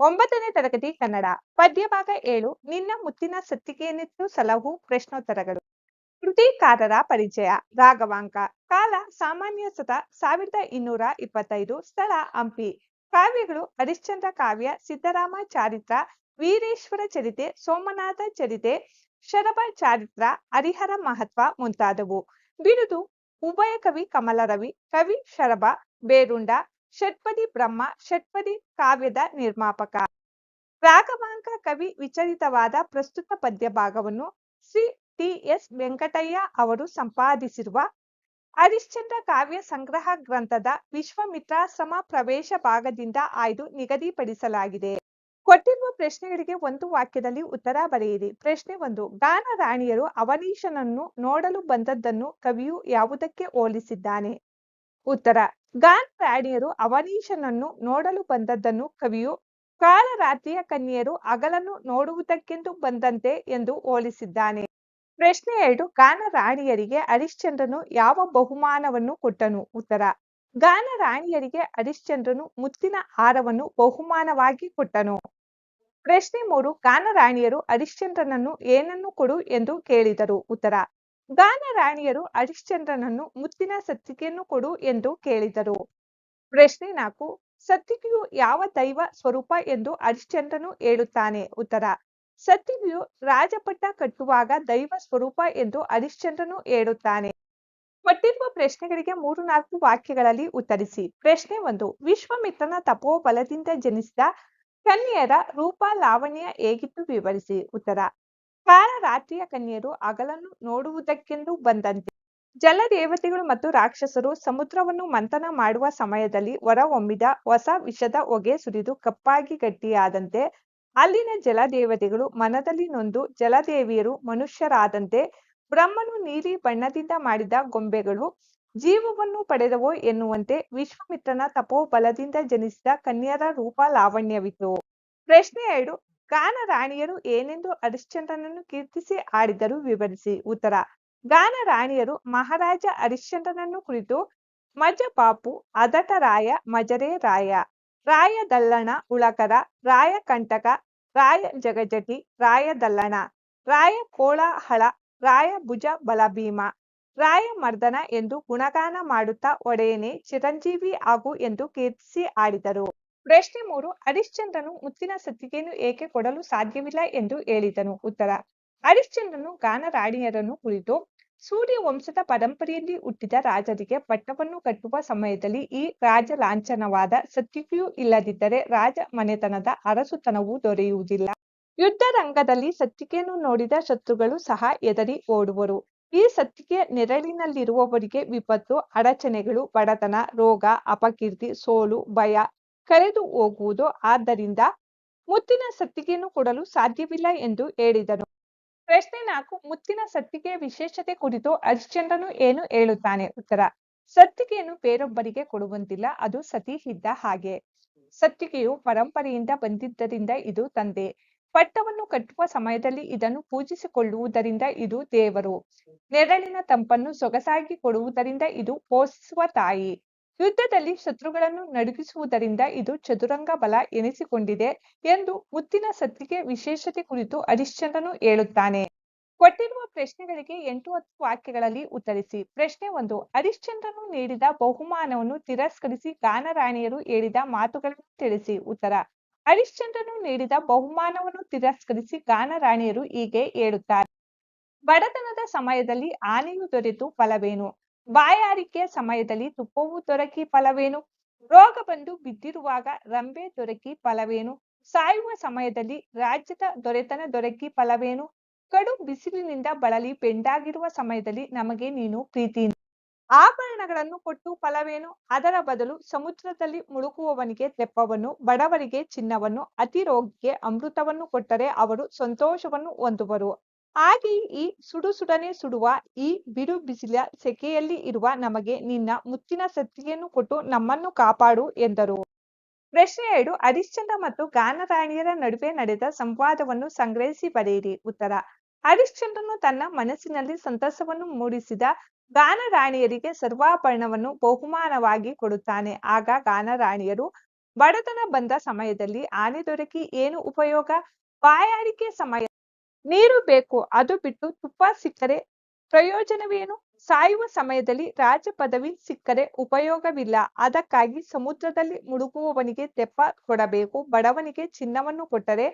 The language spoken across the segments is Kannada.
ಒಂಬತ್ತನೇ ತರಗತಿ ಕನ್ನಡ, ಪದ್ಯಭಾಗ ಏಳು, ನಿನ್ನ ಮುತ್ತಿನ ಸತ್ತಿಗೆಯನ್ನಿತ್ತು ಸಲಹು ಪ್ರಶ್ನೋತ್ತರಗಳು. ಕೃತಿಕಾರರ ಪರಿಚಯ, ರಾಘವಾಂಕ, ಕಾಲ ಸಾಮಾನ್ಯ ಸತ ಸಾವಿರದ ಇನ್ನೂರ ಇಪ್ಪತ್ತೈದು, ಸ್ಥಳ ಹಂಪಿ. ಕಾವ್ಯಗಳು ಹರಿಶ್ಚಂದ್ರ ಕಾವ್ಯ, ಸಿದ್ದರಾಮ ಚಾರಿತ್ರ, ವೀರೇಶ್ವರ ಚರಿತೆ, ಸೋಮನಾಥ ಚರಿತೆ, ಶರಭ ಚಾರಿತ್ರ, ಹರಿಹರ ಮಹತ್ವ ಮುಂತಾದವು. ಬಿರುದು ಉಭಯ ಕವಿ ಕಮಲರವಿ, ಕವಿ ಶರಭ, ಬೇರುಂಡ ಷಟ್ಪದಿ ಬ್ರಹ್ಮ, ಷಟ್ಪದಿ ಕಾವ್ಯದ ನಿರ್ಮಾಪಕ. ರಾಘವಾಂಕ ಕವಿ ವಿಚಲಿತವಾದ ಪ್ರಸ್ತುತ ಪದ್ಯ ಭಾಗವನ್ನು ಶ್ರೀ ಟಿ ವೆಂಕಟಯ್ಯ ಅವರು ಸಂಪಾದಿಸಿರುವ ಹರಿಶ್ಚಂದ್ರ ಕಾವ್ಯ ಸಂಗ್ರಹ ಗ್ರಂಥದ ವಿಶ್ವಮಿತ್ರಾಶ್ರಮ ಪ್ರವೇಶ ಭಾಗದಿಂದ ಆಯ್ದು ನಿಗದಿಪಡಿಸಲಾಗಿದೆ. ಕೊಟ್ಟಿರುವ ಪ್ರಶ್ನೆಗಳಿಗೆ ಒಂದು ವಾಕ್ಯದಲ್ಲಿ ಉತ್ತರ ಬರೆಯಿರಿ. ಪ್ರಶ್ನೆ ಒಂದು, ಗಾನ ರಾಣಿಯರು ಅವನೀಶನನ್ನು ನೋಡಲು ಬಂದದ್ದನ್ನು ಕವಿಯು ಯಾವುದಕ್ಕೆ ಹೋಲಿಸಿದ್ದಾನೆ? ಉತ್ತರ ಗಾನ ಅವನೀಶನನ್ನು ನೋಡಲು ಬಂದದ್ದನ್ನು ಕವಿಯು ಕಾಲರಾತ್ರಿಯ ಕನ್ಯೆಯರು ಹಗಲನ್ನು ನೋಡುವುದಕ್ಕೆಂದು ಬಂದಂತೆ ಎಂದು ಹೋಲಿಸಿದ್ದಾನೆ. ಪ್ರಶ್ನೆ ಎರಡು ಗಾನ ರಾಣಿಯರಿಗೆ ಹರಿಶ್ಚಂದ್ರನು ಯಾವ ಬಹುಮಾನವನ್ನು ಕೊಟ್ಟನು? ಉತ್ತರ ಗಾನ ರಾಣಿಯರಿಗೆ ಹರಿಶ್ಚಂದ್ರನು ಮುತ್ತಿನ ಹಾರವನ್ನು ಬಹುಮಾನವಾಗಿ ಕೊಟ್ಟನು. ಪ್ರಶ್ನೆ ಮೂರು ಗಾನ ರಾಣಿಯರು ಹರಿಶ್ಚಂದ್ರನನ್ನು ಏನನ್ನು ಕೊಡು ಎಂದು ಕೇಳಿದರು? ಉತ್ತರ ಗಾನ ರಾಣಿಯರು ಹರಿಶ್ಚಂದ್ರನನ್ನು ಮುತ್ತಿನ ಸತ್ತಿಕೆಯನ್ನು ಕೊಡು ಎಂದು ಕೇಳಿದರು. ಪ್ರಶ್ನೆ ನಾಲ್ಕು, ಸತ್ತಿಗೆಯು ಯಾವ ದೈವ ಸ್ವರೂಪ ಎಂದು ಹರಿಶ್ಚಂದ್ರನು ಹೇಳುತ್ತಾನೆ? ಉತ್ತರ, ಸತ್ತಿಗೆಯು ರಾಜಪಟ್ಟ ಕಟ್ಟುವಾಗ ದೈವ ಸ್ವರೂಪ ಎಂದು ಹರಿಶ್ಚಂದ್ರನು ಹೇಳುತ್ತಾನೆ. ಕೊಟ್ಟಿರುವ ಪ್ರಶ್ನೆಗಳಿಗೆ ಮೂರು ನಾಲ್ಕು ವಾಕ್ಯಗಳಲ್ಲಿ ಉತ್ತರಿಸಿ. ಪ್ರಶ್ನೆ ಒಂದು, ವಿಶ್ವಮಿತ್ರನ ತಪೋಬಲದಿಂದ ಜನಿಸಿದ ಕನ್ಯೆಯರ ರೂಪ ಲಾವಣ್ಯ ಹೇಗಿತ್ತು ವಿವರಿಸಿ? ಉತ್ತರ ಕಾಳ ರಾತ್ರಿಯ ಕನ್ಯರು ಹಗಲನ್ನು ನೋಡುವುದಕ್ಕೆಂದು ಬಂದಂತೆ. ಜಲದೇವತೆಗಳು ಮತ್ತು ರಾಕ್ಷಸರು ಸಮುದ್ರವನ್ನು ಮಂಥನ ಮಾಡುವ ಸಮಯದಲ್ಲಿ ಹೊರಹೊಮ್ಮಿದ ಹೊಸ ವಿಷದ ಹೊಗೆ ಸುರಿದು ಕಪ್ಪಾಗಿ ಗಟ್ಟಿಯಾದಂತೆ, ಅಲ್ಲಿನ ಜಲದೇವತೆಗಳು ಮನದಲ್ಲಿ ನೊಂದು ಜಲದೇವಿಯರು ಮನುಷ್ಯರಾದಂತೆ, ಬ್ರಹ್ಮನು ನೀಲಿ ಬಣ್ಣದಿಂದ ಮಾಡಿದ ಗೊಂಬೆಗಳು ಜೀವವನ್ನು ಪಡೆದವು ಎನ್ನುವಂತೆ ವಿಶ್ವಮಿತ್ರನ ತಪೋಬಲದಿಂದ ಜನಿಸಿದ ಕನ್ಯರ ರೂಪ ಲಾವಣ್ಯವಿತ್ತು. ಪ್ರಶ್ನೆ ಎರಡು ಗಾನ ರಾಣಿಯರು ಏನೆಂದು ಹರಿಶ್ಚಂದ್ರನನ್ನು ಕೀರ್ತಿಸಿ ಆಡಿದರು ವಿವರಿಸಿ. ಉತ್ತರ ಗಾನ ರಾಣಿಯರು ಮಹಾರಾಜ ಹರಿಶ್ಚಂದ್ರನನ್ನು ಕುರಿತು ಮಜ ಪಾಪು ಅದಟ ರಾಯ ಮಜರೇ ರಾಯ ರಾಯ ದಲ್ಲಣ, ಉಳಕರ, ರಾಯ ಕಂಟಕ, ರಾಯ ಜಗಜಟಿ, ರಾಯ ದಲ್ಲಣ, ರಾಯ ಕೋಳಹಳ ರಾಯ ಭುಜ ಬಲಭೀಮ, ರಾಯ ಮರ್ದನ ಎಂದು ಗುಣಗಾನ ಮಾಡುತ್ತಾ ಒಡೆಯನೆ ಚಿರಂಜೀವಿ ಆಗು ಎಂದು ಕೀರ್ತಿಸಿ ಆಡಿದರು ಪ್ರಶ್ನೆ ಮೂರು ಹರಿಶ್ಚಂದ್ರನು ಮುತ್ತಿನ ಸತ್ತಿಗೆಯನ್ನು ಏಕೆ ಕೊಡಲು ಸಾಧ್ಯವಿಲ್ಲ ಎಂದು ಹೇಳಿದನು. ಉತ್ತರ ಹರಿಶ್ಚಂದ್ರನು ಗಾನರಾಣಿಯರನ್ನು ಕುರಿತು ಸೂರ್ಯ ವಂಶದ ಪರಂಪರೆಯಲ್ಲಿ ಹುಟ್ಟಿದ ರಾಜರಿಗೆ ಪಟ್ಟವನ್ನು ಕಟ್ಟುವ ಸಮಯದಲ್ಲಿ ಈ ರಾಜ ಲಾಂಛನವಾದ ಸತ್ತಿಗೆಯೂ ಇಲ್ಲದಿದ್ದರೆ ರಾಜ ಮನೆತನದ ಅರಸುತನವೂ ದೊರೆಯುವುದಿಲ್ಲ. ಯುದ್ಧ ರಂಗದಲ್ಲಿ ಸತ್ತಿಗೆಯನ್ನು ನೋಡಿದ ಶತ್ರುಗಳು ಸಹ ಎದರಿ ಓಡುವರು. ಈ ಸತ್ತಿಗೆ ನೆರಳಿನಲ್ಲಿರುವವರಿಗೆ ವಿಪತ್ತು, ಅಡಚಣೆಗಳು, ಬಡತನ, ರೋಗ, ಅಪಕೀರ್ತಿ, ಸೋಲು, ಭಯ ಕಳೆದು ಹೋಗುವುದು ಆದ್ದರಿಂದ ಮುತ್ತಿನ ಸತ್ತಿಗೆಯನ್ನು ಕೊಡಲು ಸಾಧ್ಯವಿಲ್ಲ ಎಂದು ಹೇಳಿದರು. ಪ್ರಶ್ನೆ ನಾಲ್ಕು, ಮುತ್ತಿನ ಸತ್ತಿಗೆಯ ವಿಶೇಷತೆ ಕುರಿತು ಹರಿಶ್ಚಂದ್ರನು ಏನು ಹೇಳುತ್ತಾನೆ? ಉತ್ತರ, ಸತ್ತಿಗೆಯನ್ನು ಬೇರೊಬ್ಬರಿಗೆ ಕೊಡುವಂತಿಲ್ಲ, ಅದು ಸತಿ ಇದ್ದ ಹಾಗೆ. ಸತ್ತಿಗೆಯು ಪರಂಪರೆಯಿಂದ ಬಂದಿದ್ದರಿಂದ ಇದು ತಂದೆ. ಪಟ್ಟವನ್ನು ಕಟ್ಟುವ ಸಮಯದಲ್ಲಿ ಇದನ್ನು ಪೂಜಿಸಿಕೊಳ್ಳುವುದರಿಂದ ಇದು ದೇವರು. ನೆರಳಿನ ತಂಪನ್ನು ಸೊಗಸಾಗಿ ಕೊಡುವುದರಿಂದ ಇದು ಪೋಷಿಸುವ ತಾಯಿ. ಯುದ್ಧದಲ್ಲಿ ಶತ್ರುಗಳನ್ನು ನಡುಗಿಸುವುದರಿಂದ ಇದು ಚದುರಂಗ ಬಲ ಎನಿಸಿಕೊಂಡಿದೆ ಎಂದು ಮುತ್ತಿನ ಸತ್ತಿಗೆ ವಿಶೇಷತೆ ಕುರಿತು ಹರಿಶ್ಚಂದ್ರನು ಹೇಳುತ್ತಾನೆ. ಕೊಟ್ಟಿರುವ ಪ್ರಶ್ನೆಗಳಿಗೆ ಎಂಟು ಹತ್ತು ವಾಕ್ಯಗಳಲ್ಲಿ ಉತ್ತರಿಸಿ. ಪ್ರಶ್ನೆ ಒಂದು, ಹರಿಶ್ಚಂದ್ರನು ನೀಡಿದ ಬಹುಮಾನವನ್ನು ತಿರಸ್ಕರಿಸಿ ಗಾನರಾಣಿಯರು ಹೇಳಿದ ಮಾತುಗಳನ್ನು ತಿಳಿಸಿ. ಉತ್ತರ, ಹರಿಶ್ಚಂದ್ರನು ನೀಡಿದ ಬಹುಮಾನವನ್ನು ತಿರಸ್ಕರಿಸಿ ಗಾನರಾಣಿಯರು ಹೀಗೆ ಹೇಳುತ್ತಾರೆ. ಬಡತನದ ಸಮಯದಲ್ಲಿ ಆನೆಯು ದೊರೆತು ಫಲವೇನು? ಬಾಯಾರಿಕೆಯ ಸಮಯದಲ್ಲಿ ತುಪ್ಪವು ದೊರಕಿ ಫಲವೇನು? ರೋಗ ಬಂದು ಬಿದ್ದಿರುವಾಗ ರಂಬೆ ದೊರಕಿ ಫಲವೇನು? ಸಾಯುವ ಸಮಯದಲ್ಲಿ ರಾಜ್ಯದ ದೊರೆತನ ದೊರಕಿ ಫಲವೇನು? ಕಡು ಬಿಸಿಲಿನಿಂದ ಬಳಲಿ ಬೆಂಡಾಗಿರುವ ಸಮಯದಲ್ಲಿ ನಮಗೆ ನೀನು ಪ್ರೀತಿ. ಆಭರಣಗಳನ್ನು ಕೊಟ್ಟು ಫಲವೇನು? ಅದರ ಬದಲು ಸಮುದ್ರದಲ್ಲಿ ಮುಳುಗುವವನಿಗೆ ತೆಪ್ಪವನ್ನು, ಬಡವರಿಗೆ ಚಿನ್ನವನ್ನು, ಅತಿರೋಗಿಗೆ ಅಮೃತವನ್ನು ಕೊಟ್ಟರೆ ಅವರು ಸಂತೋಷವನ್ನು ಹೊಂದುವರು. ಹಾಗೆ ಈ ಸುಡು ಸುಡನೆ ಸುಡುವ ಈ ಬಿಡು ಬಿಸಿಲ ಸೆಕೆಯಲ್ಲಿ ಇರುವ ನಮಗೆ ನಿನ್ನ ಮುತ್ತಿನ ಸತ್ತಿಯನ್ನು ಕೊಟ್ಟು ನಮ್ಮನ್ನು ಕಾಪಾಡು ಎಂದರು. ಪ್ರಶ್ನೆ ಎರಡು, ಹರಿಶ್ಚಂದ್ರ ಮತ್ತು ಗಾನರಾಣಿಯರ ನಡುವೆ ನಡೆದ ಸಂವಾದವನ್ನು ಸಂಗ್ರಹಿಸಿ ಬರೆಯಿರಿ. ಉತ್ತರ, ಹರಿಶ್ಚಂದ್ರನು ತನ್ನ ಮನಸ್ಸಿನಲ್ಲಿ ಸಂತಸವನ್ನು ಮೂಡಿಸಿದ ಗಾನರಾಣಿಯರಿಗೆ ಸರ್ವಾಭರಣವನ್ನು ಬಹುಮಾನವಾಗಿ ಕೊಡುತ್ತಾನೆ. ಆಗ ಗಾನರಾಣಿಯರು, ಬಡತನ ಬಂದ ಸಮಯದಲ್ಲಿ ಆನೆ ದೊರಕಿ ಏನು ಉಪಯೋಗ? ಬಾಯಾರಿಕೆ ಸಮಯ ನೀರು ಬೇಕು, ಅದು ಬಿಟ್ಟು ತುಪ್ಪ ಸಿಕ್ಕರೆ ಪ್ರಯೋಜನವೇನು? ಸಾಯುವ ಸಮಯದಲ್ಲಿ ರಾಜ ಪದವಿ ಸಿಕ್ಕರೆ ಉಪಯೋಗವಿಲ್ಲ. ಅದಕ್ಕಾಗಿ ಸಮುದ್ರದಲ್ಲಿ ಮುಳುಗುವವನಿಗೆ ತೆಪ್ಪ ಕೊಡಬೇಕು, ಬಡವನಿಗೆ ಚಿನ್ನವನ್ನು ಕೊಟ್ಟರೆ,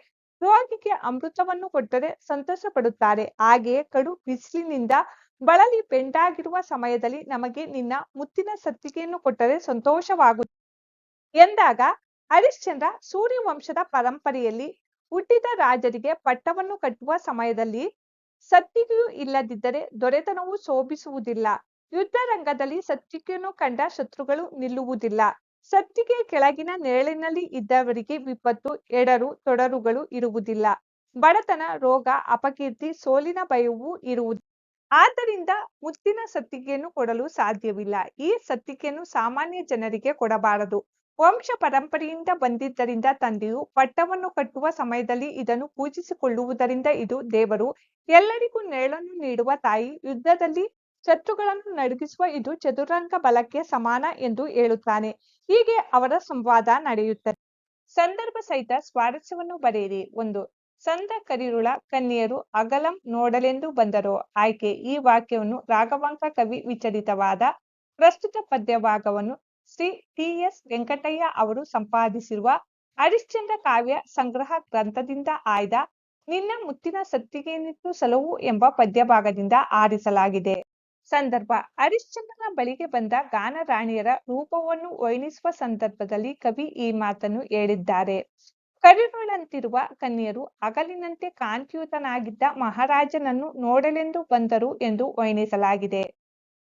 ರೋಗಿಗೆ ಅಮೃತವನ್ನು ಕೊಟ್ಟರೆ ಸಂತೋಷ ಪಡುತ್ತಾರೆ ಹಾಗೆಯೇ ಕಡು ಬಿಸಿಲಿನಿಂದ ಬಳಲಿ ಬೆಂಡಾಗಿರುವ ಸಮಯದಲ್ಲಿ ನಮಗೆ ನಿನ್ನ ಮುತ್ತಿನ ಸತ್ತಿಗೆಯನ್ನು ಕೊಟ್ಟರೆ ಸಂತೋಷವಾಗುತ್ತದೆ ಎಂದಾಗ ಹರಿಶ್ಚಂದ್ರ ಸೂರ್ಯವಂಶದ ಪರಂಪರೆಯಲ್ಲಿ ಹುಟ್ಟಿದ ರಾಜರಿಗೆ ಪಟ್ಟವನ್ನು ಕಟ್ಟುವ ಸಮಯದಲ್ಲಿ ಸತ್ತಿಗೆಯೂ ಇಲ್ಲದಿದ್ದರೆ ದೊರೆತನವು ಶೋಭಿಸುವುದಿಲ್ಲ. ಯುದ್ಧ ರಂಗದಲ್ಲಿ ಸತ್ತಿಗೆಯನ್ನು ಕಂಡ ಶತ್ರುಗಳು ನಿಲ್ಲುವುದಿಲ್ಲ. ಸತ್ತಿಗೆ ಕೆಳಗಿನ ನೆರಳಿನಲ್ಲಿ ಇದ್ದವರಿಗೆ ವಿಪತ್ತು, ಎಡರು, ತೊಡರುಗಳು ಇರುವುದಿಲ್ಲ. ಬಡತನ, ರೋಗ, ಅಪಕೀರ್ತಿ, ಸೋಲಿನ ಭಯವೂ ಇರುವುದು ಆದ್ದರಿಂದ ಮುತ್ತಿನ ಸತ್ತಿಗೆಯನ್ನು ಕೊಡಲು ಸಾಧ್ಯವಿಲ್ಲ. ಈ ಸತ್ತಿಗೆಯನ್ನು ಸಾಮಾನ್ಯ ಜನರಿಗೆ ಕೊಡಬಾರದು. ವಂಶ ಪರಂಪರೆಯಿಂದ ಬಂದಿದ್ದರಿಂದ ತಂದೆಯು ಪಟ್ಟವನ್ನು ಕಟ್ಟುವ ಸಮಯದಲ್ಲಿ ಇದನ್ನು ಪೂಜಿಸಿಕೊಳ್ಳುವುದರಿಂದ ಇದು ದೇವರು ಎಲ್ಲರಿಗೂ ನೆರಳನ್ನು ನೀಡುವ ತಾಯಿ. ಯುದ್ಧದಲ್ಲಿ ಶತ್ರುಗಳನ್ನು ನಡುಗಿಸುವ ಇದು ಚದುರಂಗ ಬಲಕ್ಕೆ ಸಮಾನ ಎಂದು ಹೇಳುತ್ತಾನೆ. ಹೀಗೆ ಅವರ ಸಂವಾದ ನಡೆಯುತ್ತದೆ. ಸಂದರ್ಭ ಸಹಿತ ಸ್ವಾರಸ್ಯವನ್ನು ಬರೆಯಿರಿ. ಒಂದು, ಸಂದ ಕರಿರುಳ ಕನ್ಯರು ಅಗಲಂ ನೋಡಲೆಂದು ಬಂದರು? ಆಯ್ಕೆ, ಈ ವಾಕ್ಯವನ್ನು ರಾಘವಾಂಕ ಕವಿ ವಿಚಲಿತವಾದ ಪ್ರಸ್ತುತ ಪದ್ಯಭಾಗವನ್ನು ಶ್ರೀ ಟಿ ಎಸ್ ವೆಂಕಟಯ್ಯ ಅವರು ಸಂಪಾದಿಸಿರುವ ಹರಿಶ್ಚಂದ್ರ ಕಾವ್ಯ ಸಂಗ್ರಹ ಗ್ರಂಥದಿಂದ ಆಯ್ದ ನಿನ್ನ ಮುತ್ತಿನ ಸತ್ತಿಗೆಯನ್ನಿಟ್ಟು ಸಲವು ಎಂಬ ಪದ್ಯಭಾಗದಿಂದ ಆರಿಸಲಾಗಿದೆ. ಸಂದರ್ಭ, ಹರಿಶ್ಚಂದ್ರನ ಬಳಿಗೆ ಬಂದ ಗಾನರಾಣಿಯರ ರೂಪವನ್ನು ವರ್ಣಿಸುವ ಸಂದರ್ಭದಲ್ಲಿ ಕವಿ ಈ ಮಾತನ್ನು ಹೇಳಿದ್ದಾರೆ. ಕರಿರುಳಂತಿರುವ ಕನ್ಯರು ಹಗಲಿನಂತೆ ಕಾಂತಿಯುತನಾಗಿದ್ದ ಮಹಾರಾಜನನ್ನು ನೋಡಲೆಂದು ಬಂದರು ಎಂದು ವರ್ಣಿಸಲಾಗಿದೆ.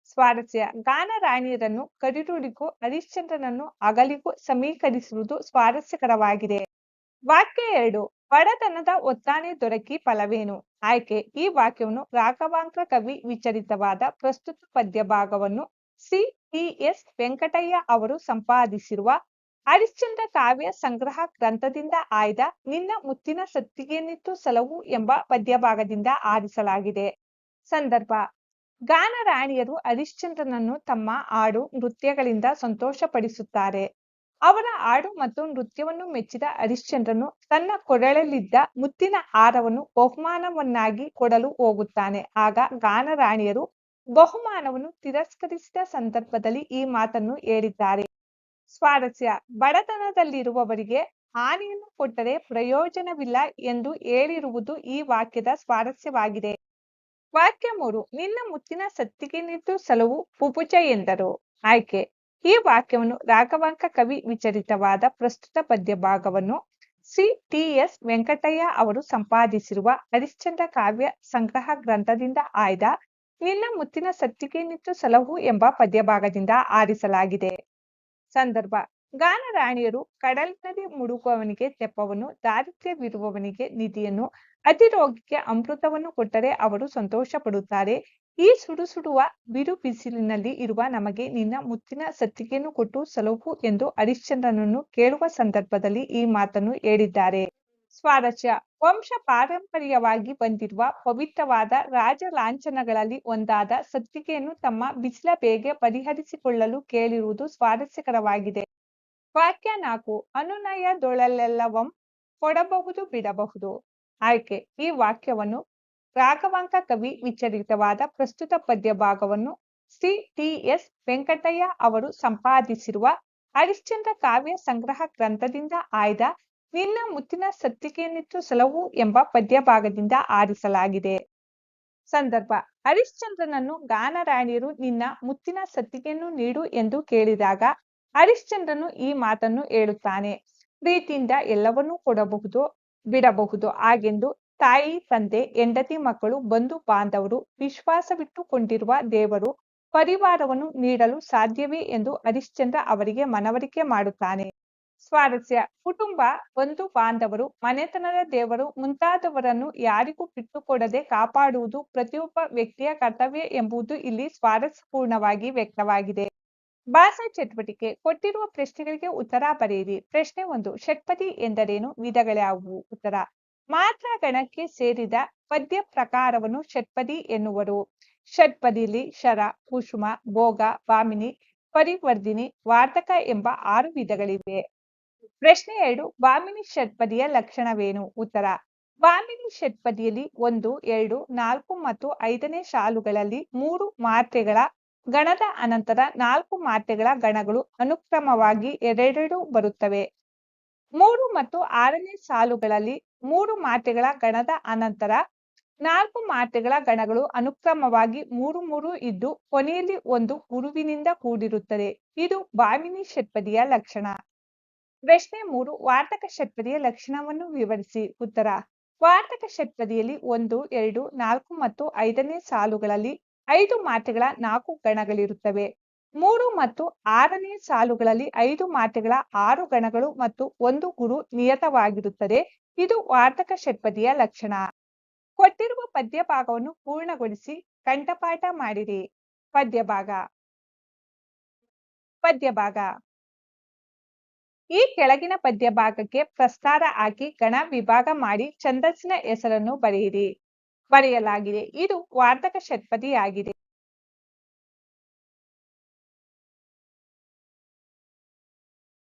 ಸ್ವಾರಸ್ಯ. ಗಾನರಾಣಿಯರನ್ನು ಕರಿರುಳಿಗೂ ಹರಿಶ್ಚಂದ್ರನನ್ನು ಅಗಲಿಗೂ ಸಮೀಕರಿಸುವುದು ಸ್ವಾರಸ್ಯಕರವಾಗಿದೆ. ವಾಕ್ಯ ಎರಡು, ಬಡತನದ ಒತ್ತಾನೆ ದೊರಕಿ ಫಲವೇನು? ಆಯ್ಕೆ, ಈ ವಾಕ್ಯವನ್ನು ರಾಘವಾಂಕ ಕವಿ ವಿಚರಿತವಾದ ಪ್ರಸ್ತುತ ಪದ್ಯ ಭಾಗವನ್ನು ಸಿ. ವೆಂಕಟಯ್ಯ ಅವರು ಸಂಪಾದಿಸಿರುವ ಹರಿಶ್ಚಂದ್ರ ಕಾವ್ಯ ಸಂಗ್ರಹ ಗ್ರಂಥದಿಂದ ಆಯ್ದ ನಿನ್ನ ಮುತ್ತಿನ ಸತ್ತಿಗೆನಿತ್ತು ಸಲವು ಎಂಬ ಪದ್ಯಭಾಗದಿಂದ ಆರಿಸಲಾಗಿದೆ. ಸಂದರ್ಭ ಗಾನರಾಣಿಯರು ಹರಿಶ್ಚಂದ್ರನನ್ನು ತಮ್ಮ ಹಾಡು ನೃತ್ಯಗಳಿಂದ ಸಂತೋಷಪಡಿಸುತ್ತಾರೆ. ಅವರ ಹಾಡು ಮತ್ತು ನೃತ್ಯವನ್ನು ಮೆಚ್ಚಿದ ಹರಿಶ್ಚಂದ್ರನು ತನ್ನ ಕೊರಳಲ್ಲಿದ್ದ ಮುತ್ತಿನ ಹಾರವನ್ನು ಬಹುಮಾನವನ್ನಾಗಿ ಕೊಡಲು ಹೋಗುತ್ತಾನೆ. ಆಗ ಗಾನರಾಣಿಯರು ಬಹುಮಾನವನ್ನು ತಿರಸ್ಕರಿಸಿದ ಸಂದರ್ಭದಲ್ಲಿ ಈ ಮಾತನ್ನು ಹೇಳಿದ್ದಾರೆ. ಸ್ವಾರಸ್ಯ, ಬಡತನದಲ್ಲಿರುವವರಿಗೆ ಹಾನಿಯನ್ನು ಕೊಟ್ಟರೆ ಪ್ರಯೋಜನವಿಲ್ಲ ಎಂದು ಹೇಳಿರುವುದು ಈ ವಾಕ್ಯದ ಸ್ವಾರಸ್ಯವಾಗಿದೆ. ವಾಕ್ಯ ಮೂರು, ನಿನ್ನ ಮುತ್ತಿನ ಸತ್ತಿಗೆನಿದ್ದು ಸಲವು ಪುಪುಚ ಎಂದರು. ಆಯ್ಕೆ, ಈ ವಾಕ್ಯವನ್ನು ರಾಘವಾಂಕ ಕವಿ ವಿಚರಿತವಾದ ಪ್ರಸ್ತುತ ಪದ್ಯ ಭಾಗವನ್ನು ಸಿ. ಟಿ. ಎಸ್. ವೆಂಕಟಯ್ಯ ಅವರು ಸಂಪಾದಿಸಿರುವ ಹರಿಶ್ಚಂದ್ರ ಕಾವ್ಯ ಸಂಗ್ರಹ ಗ್ರಂಥದಿಂದ ಆಯ್ದ ನಿನ್ನ ಮುತ್ತಿನ ಸತ್ತಿಗೆ ನಿಂತು ಸಲಹು ಎಂಬ ಪದ್ಯಭಾಗದಿಂದ ಆರಿಸಲಾಗಿದೆ. ಸಂದರ್ಭ, ಗಾನರಾಣಿಯರು ಕಡಲಿನಲ್ಲಿ ಮುಡುಗುವವನಿಗೆ ತೆಪ್ಪವನ್ನು, ದಾರಿದ್ರ್ಯವಿರುವವನಿಗೆ ನಿಧಿಯನ್ನು ಅತಿರೋಗಿಗೆ ಅಮೃತವನ್ನು ಕೊಟ್ಟರೆ ಅವರು ಸಂತೋಷ ಪಡುತ್ತಾರೆ ಈ ಸುಡು ಸುಡುವ ಬಿರು ಬಿಸಿಲಿನಲ್ಲಿ ಇರುವ ನಮಗೆ ನಿನ್ನ ಮುತ್ತಿನ ಸತ್ತಿಗೆಯನ್ನು ಕೊಟ್ಟು ಸಲಹು ಎಂದು ಹರಿಶ್ಚಂದ್ರನನ್ನು ಕೇಳುವ ಸಂದರ್ಭದಲ್ಲಿ ಈ ಮಾತನ್ನು ಹೇಳಿದ್ದಾರೆ. ಸ್ವಾರಸ್ಯ, ವಂಶ ಪಾರಂಪರ್ಯವಾಗಿ ಬಂದಿರುವ ಪವಿತ್ರವಾದ ರಾಜ ಲಾಂಛನಗಳಲ್ಲಿ ಒಂದಾದ ಸತ್ತಿಗೆಯನ್ನು ತಮ್ಮ ಬಿಸಿಲ ಬೇಗೆ ಪರಿಹರಿಸಿಕೊಳ್ಳಲು ಕೇಳಿರುವುದು ಸ್ವಾರಸ್ಯಕರವಾಗಿದೆ. ವಾಕ್ಯ ನಾಲ್ಕು, ಅನುನಯದೊಳಲೆಲ್ಲವಂ ಕೊಡಬಹುದು ಬಿಡಬಹುದು. ಆಯ್ಕೆ. ಈ ವಾಕ್ಯವನ್ನು ರಾಘವಾಂಕ ಕವಿ ವಿಚರಿತವಾದ ಪ್ರಸ್ತುತ ಪದ್ಯ ಭಾಗವನ್ನು ಸಿ ಟಿ ಎಸ್ ವೆಂಕಟಯ್ಯ ಅವರು ಸಂಪಾದಿಸಿರುವ ಹರಿಶ್ಚಂದ್ರ ಕಾವ್ಯ ಸಂಗ್ರಹ ಗ್ರಂಥದಿಂದ ಆಯ್ದ ನಿನ್ನ ಮುತ್ತಿನ ಸತ್ತಿಗೆಯನ್ನಿಟ್ಟು ಸಲವು ಎಂಬ ಪದ್ಯ ಭಾಗದಿಂದ ಆರಿಸಲಾಗಿದೆ. ಸಂದರ್ಭ. ಹರಿಶ್ಚಂದ್ರನನ್ನು ಗಾನರಾಣಿಯರು ನಿನ್ನ ಮುತ್ತಿನ ಸತ್ತಿಗೆಯನ್ನು ನೀಡು ಎಂದು ಕೇಳಿದಾಗ ಹರಿಶ್ಚಂದ್ರನು ಈ ಮಾತನ್ನು ಹೇಳುತ್ತಾನೆ. ಪ್ರೀತಿಯಿಂದ ಎಲ್ಲವನ್ನೂ ಕೊಡಬಹುದು. ಬಿಡಬಹುದು. ಹಾಗೆಂದು ತಾಯಿ, ತಂದೆ, ಹೆಂಡತಿ ಮಕ್ಕಳು, ಬಂಧು ಬಾಂಧವರು, ವಿಶ್ವಾಸವಿಟ್ಟುಕೊಂಡಿರುವ ದೇವರು ಪರಿವಾರವನ್ನು ನೀಡಲು ಸಾಧ್ಯವೇ ಎಂದು ಹರಿಶ್ಚಂದ್ರ ಅವರಿಗೆ ಮನವರಿಕೆ ಮಾಡುತ್ತಾನೆ. ಸ್ವಾರಸ್ಯ. ಕುಟುಂಬ, ಬಂಧು ಬಾಂಧವರು, ಮನೆತನದ ದೇವರು ಮುಂತಾದವರನ್ನು ಯಾರಿಗೂ ಬಿಟ್ಟುಕೊಡದೆ ಕಾಪಾಡುವುದು ಪ್ರತಿಯೊಬ್ಬ ವ್ಯಕ್ತಿಯ ಕರ್ತವ್ಯ ಎಂಬುದು ಇಲ್ಲಿ ಸ್ವಾರಸ್ಯಪೂರ್ಣವಾಗಿ ವ್ಯಕ್ತವಾಗಿದೆ. ಭಾಷಾ ಚಟುವಟಿಕೆ ಕೊಟ್ಟಿರುವ ಪ್ರಶ್ನೆಗಳಿಗೆ ಉತ್ತರ ಬರೆಯಿರಿ. ಪ್ರಶ್ನೆ ಒಂದು, ಷಟ್ಪದಿ ಎಂದರೇನು? ವಿಧಗಳ್ಯಾವುವು ಉತ್ತರ, ಮಾತ್ರ ಗಣಕ್ಕೆ ಸೇರಿದ ಪದ್ಯ ಪ್ರಕಾರವನ್ನು ಷಟ್ಪದಿ ಎನ್ನುವರು. ಷಟ್ಪದಿಲಿ ಶರ, ಕುಸುಮ, ಭೋಗ, ವಾಮಿನಿ ಪರಿವರ್ಧಿನಿ ವಾರ್ತಕ ಎಂಬ ಆರು ವಿಧಗಳಿವೆ. ಪ್ರಶ್ನೆ ಎರಡು, ವಾಮಿನಿ ಷಟ್ಪದಿಯ ಲಕ್ಷಣವೇನು? ಉತ್ತರ, ವಾಮಿನಿ ಷಟ್ಪದಿಯಲ್ಲಿ ಒಂದು, ಎರಡು, ನಾಲ್ಕು ಮತ್ತು ಐದನೇ ಸಾಲುಗಳಲ್ಲಿ ಮೂರು ಮಾತ್ರೆಗಳ ಗಣದ ಅನಂತರ ನಾಲ್ಕು ಮಾತ್ರೆಗಳ ಗಣಗಳು ಅನುಕ್ರಮವಾಗಿ ಎರಡೆರಡು ಬರುತ್ತವೆ. ಮೂರು ಮತ್ತು ಆರನೇ ಸಾಲುಗಳಲ್ಲಿ ಮೂರು ಮಾತ್ರೆಗಳ ಗಣದ ಅನಂತರ ನಾಲ್ಕು ಮಾತ್ರೆಗಳ ಗಣಗಳು ಅನುಕ್ರಮವಾಗಿ ಮೂರು ಮೂರು ಇದ್ದು ಕೊನೆಯಲ್ಲಿ ಒಂದು ಗುರುವಿನಿಂದ ಕೂಡಿರುತ್ತದೆ. ಇದು ಬಾಮಿನಿ ಷಟ್ಪದಿಯ ಲಕ್ಷಣ. ಪ್ರಶ್ನೆ ಮೂರು ವಾರ್ತಕ ಷಟ್ಪದಿಯ ಲಕ್ಷಣವನ್ನು ವಿವರಿಸಿ. ಉತ್ತರ ವಾರ್ತಕ ಷಟ್ಪದಿಯಲ್ಲಿ ಒಂದು, ಎರಡು, ನಾಲ್ಕು ಮತ್ತು ಐದನೇ ಸಾಲುಗಳಲ್ಲಿ ಐದು ಮಾತೆಗಳ ನಾಲ್ಕು ಗಣಗಳಿರುತ್ತವೆ. ಮೂರು ಮತ್ತು ಆರನೇ ಸಾಲುಗಳಲ್ಲಿ ಐದು ಮಾತೆಗಳ ಆರು ಗಣಗಳು ಮತ್ತು ಒಂದು ಗುರು ನಿಯತವಾಗಿರುತ್ತದೆ. ಇದು ವಾರ್ತಕ ಷಟ್ಪದಿಯ ಲಕ್ಷಣ. ಕೊಟ್ಟಿರುವ ಪದ್ಯ ಭಾಗವನ್ನು ಪೂರ್ಣಗೊಳಿಸಿ ಕಂಠಪಾಠ ಮಾಡಿರಿ. ಪದ್ಯಭಾಗ. ಪದ್ಯಭಾಗ. ಪದ್ಯ ಭಾಗ ಈ ಕೆಳಗಿನ ಪದ್ಯಭಾಗಕ್ಕೆ ಪ್ರಸ್ತಾರ ಹಾಕಿ ಗಣ ವಿಭಾಗ ಮಾಡಿ ಛಂದಸ್ಸಿನ ಹೆಸರನ್ನು ಬರೆಯಿರಿ. ಬರೆಯಲಾಗಿದೆ. ಇದು ವಾರ್ತಕ ಷಟ್ಪದಿಯಾಗಿದೆ.